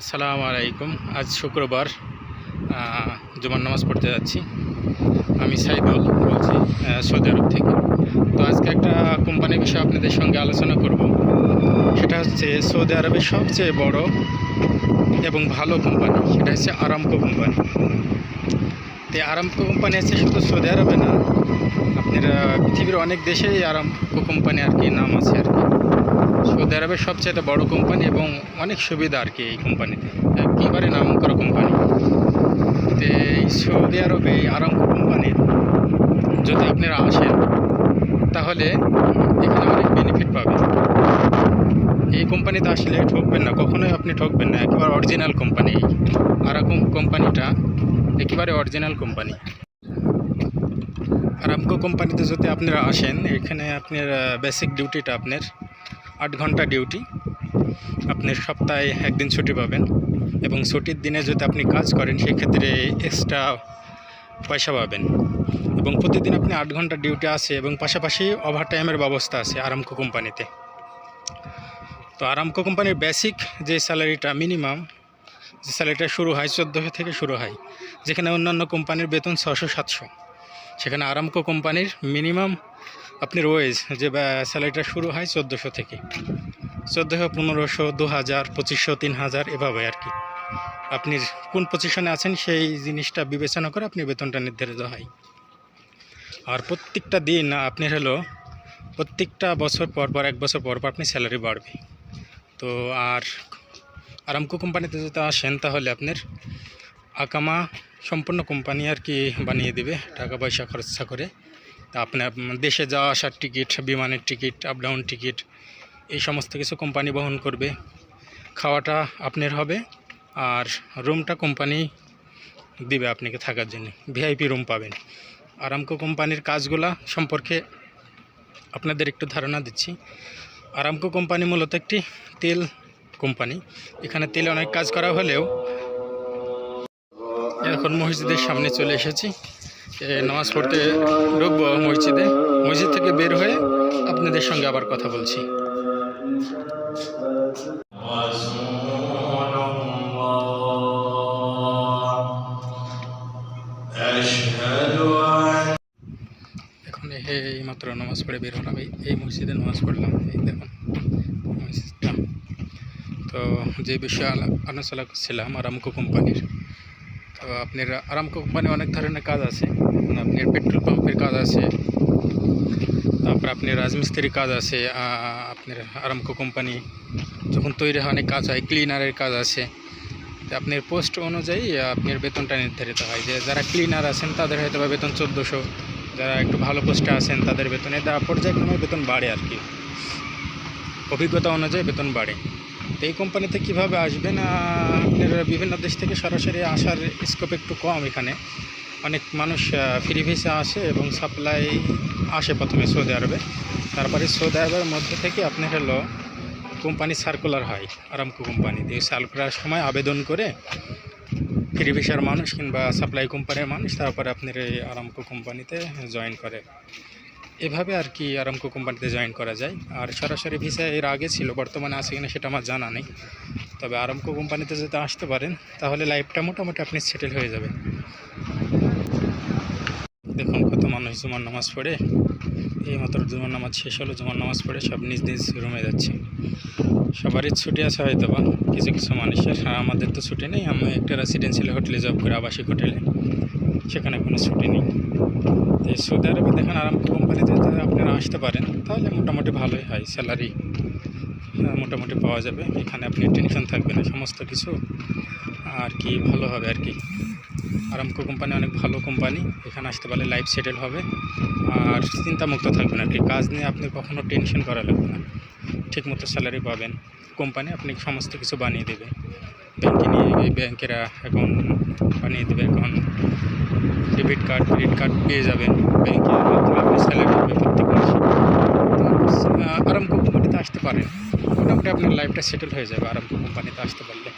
আসসালামু আলাইকুম। আজ শুক্রবার জুমার নামাজ পড়তে যাচ্ছি। আমি সাইদুল বলছি সৌদি আরব থেকে। তো আজকে একটা কোম্পানির বিষয়ে আপনাদের সঙ্গে আলোচনা করব। সেটা হচ্ছে সৌদি আরবের সবচেয়ে বড় এবং ভালো কোম্পানি। সেটা হচ্ছে আরামকো কোম্পানি। তো আরামকো কোম্পানি আছে শুধু সৌদি আরবে না, আপনার পৃথিবীর অনেক দেশেই আরামকো কোম্পানি আর কি নাম আছে আর কি। সৌদি আরবের সবচেয়ে বড় কোম্পানি এবং অনেক সুবিধা আর কি এই কোম্পানিতে একেবারে নাম করা কোম্পানি তো এই সৌদি আরবে আরামকো কোম্পানির যদি আপনারা আসেন, তাহলে এখানে অনেক বেনিফিট পাবেন। এই কোম্পানিতে আসলে ঠকবেন না, কখনোই আপনি ঠকবেন না, একেবারে অরিজিনাল কোম্পানি আরাকম কোম্পানিটা একেবারে অরিজিনাল কোম্পানি আরামকো কোম্পানিতে যদি আপনারা আসেন, এখানে আপনার বেসিক ডিউটিটা আপনার আট ঘণ্টা ডিউটি। আপনি সপ্তাহে একদিন ছুটি পাবেন এবং ছুটির দিনে যদি আপনি কাজ করেন, সেক্ষেত্রে এক্সট্রা পয়সা পাবেন। এবং প্রতিদিন আপনি আট ঘণ্টা ডিউটি আছে এবং পাশাপাশি ওভার টাইমের ব্যবস্থা আছে আরামকো কোম্পানিতে। তো আরামকো কোম্পানির বেসিক যে স্যালারিটা মিনিমাম যে স্যালারিটা শুরু হয় চোদ্দোশো থেকে শুরু হয়, যেখানে অন্যান্য কোম্পানির বেতন ছশো সাতশো। সেখানে আরামকো কোম্পানির মিনিমাম আপনার ওয়েজ যে স্যালারিটা শুরু হয় চোদ্দোশো থেকে। চোদ্দোশো, পনেরোশো দু হাজার পঁচিশশো তিন হাজার এভাবে আর কি। আপনি কোন পজিশনে আছেন সেই জিনিসটা বিবেচনা করে আপনি বেতনটা নির্ধারিত হয়। আর প্রত্যেকটা দিন আপনার হলো প্রত্যেকটা বছর পর পর, এক বছর পর পর আপনি স্যালারি বাড়বে। তো আর আরামকো কোম্পানিতে যদি আসেন তাহলে আপনার আকামা সম্পূর্ণ কোম্পানি আর কি বানিয়ে দেবে, টাকা পয়সা খরচা করে। তা আপনার দেশে যাওয়া আসার টিকিট, বিমানের টিকিট আপ ডাউন টিকিট, এই সমস্ত কিছু কোম্পানি বহন করবে। খাওয়াটা আপনার হবে আর রুমটা কোম্পানি দিবে আপনাকে থাকার জন্য। ভিআইপি রুম পাবেন। আরামকো কোম্পানির কাজগুলা সম্পর্কে আপনাদের একটু ধারণা দিচ্ছি। আরামকো কোম্পানি মূলত একটি তেল কোম্পানি। এখানে তেলে অনেক কাজ করা হলেও এখন মসজিদের সামনে চলে এসেছি। নামাজ পড়তে ঢুকবো মসজিদে। মসজিদ থেকে বের হয়ে আপনাদের সঙ্গে আবার কথা বলছি। এখন এই মাত্র নামাজ পড়ে বের হলাম। এই মসজিদে নামাজ পড়লাম। এই দেখুন, মসজিদটা। তো যে বিষয়ে আলোচনা করছিলাম, আরামকো কোম্পানির আপনার আরামকো কোম্পানি অনেক ধরনের কাজ আছে। আপনার পেট্রোল পাম্পের কাজ আছে। তারপর আপনার রাজমিস্ত্রির কাজ আছে আপনার আরামকো কোম্পানি। যখন তৈরি হয়, অনেক কাজ হয় ক্লিনারের কাজ আছে। আপনার পোস্ট অনুযায়ী আপনার বেতনটা নির্ধারিত হয় যে, যারা ক্লিনার আছেন, তাদের হয়তো বা বেতন চোদ্দোশো। যারা একটু ভালো পোস্টে আছেন, তাদের বেতন এটা পর্যায়ক্রমে বেতন বাড়ে আর কি। অভিজ্ঞতা অনুযায়ী বেতন বাড়ে। তো এই কোম্পানিতে কীভাবে আসবেন? আপনার বিভিন্ন দেশ থেকে সরাসরি আসার স্কোপ একটু কম এখানে। অনেক মানুষ ফ্রি ভিসা আসে এবং সাপ্লাই আসে প্রথমে সৌদি আরবে। তারপরে সৌদি আরবের মধ্যে থেকে আপনার হলো কোম্পানি সার্কুলার হয়, আরামকো কোম্পানি। এই সার্কুলার সময় আবেদন করে ফ্রি ভিসার মানুষ কিংবা সাপ্লাই কোম্পানির মানুষ তারপরে আপনার এই আরামকো কোম্পানিতে জয়েন করে। এভাবে আর কি আরামকো কোম্পানিতে জয়েন করা যায়। আর সরাসরি ভিসা এর আগে ছিল, বর্তমানে আছে কিনা সেটা আমার জানা নেই। তবে আরামকো কোম্পানিতে যদি আসতে পারেন, তাহলে লাইফটা মোটামুটি আপনি সেটেল হয়ে যাবে দেখুন কত মানুষ জুমার নামাজ পড়ে। এই মাত্র জুমার নামাজ শেষ হলো, জুমার নামাজ পড়ে সব নিজ নিজ রুমে যাচ্ছে। সবারই ছুটি আছে হয়তো বা কিছু কিছু মানুষের। আর আমাদের তো ছুটি নেই আমি একটা রেসিডেন্সিয়াল হোটেলে জব করে, আবাসিক হোটেলে সেখানে কোনো ছুটি নেই। তো সৌদি আরবে দেখেন আরাম কোম্পানিতে আপনারা আসতে পারেন, তাহলে মোটামুটি ভালোই হয় স্যালারি মোটামুটি পাওয়া যাবে। এখানে আপনি টেনশন থাকবে না, সমস্ত কিছু আর কি ভালো হবে আর কি। আরামকো কোম্পানি অনেক ভালো কোম্পানি এখানে আসতে পারলে লাইফ সেটেল হবে। আর চিন্তামুক্ত থাকবেন আর কি, কাজ নিয়ে আপনি কখনো টেনশন করা লাগবে না। ঠিকমতো স্যালারি পাবেন কোম্পানি আপনি সমস্ত কিছু বানিয়ে দেবে। ব্যাংকে নিয়ে ব্যাংকেরা অ্যাকাউন্ট বানিয়ে দেবে account debit card credit card পেয়ে যাবেন। ব্যাংকে আপনি স্যালারি পাবেন প্রত্যেক মাসে। আরামকো কোম্পানিতে আসতে পারেন। মোটামুটি আপনার লাইফটা সেটেল হয়ে যাবে আরামকো কোম্পানিতে আসতে পারলে।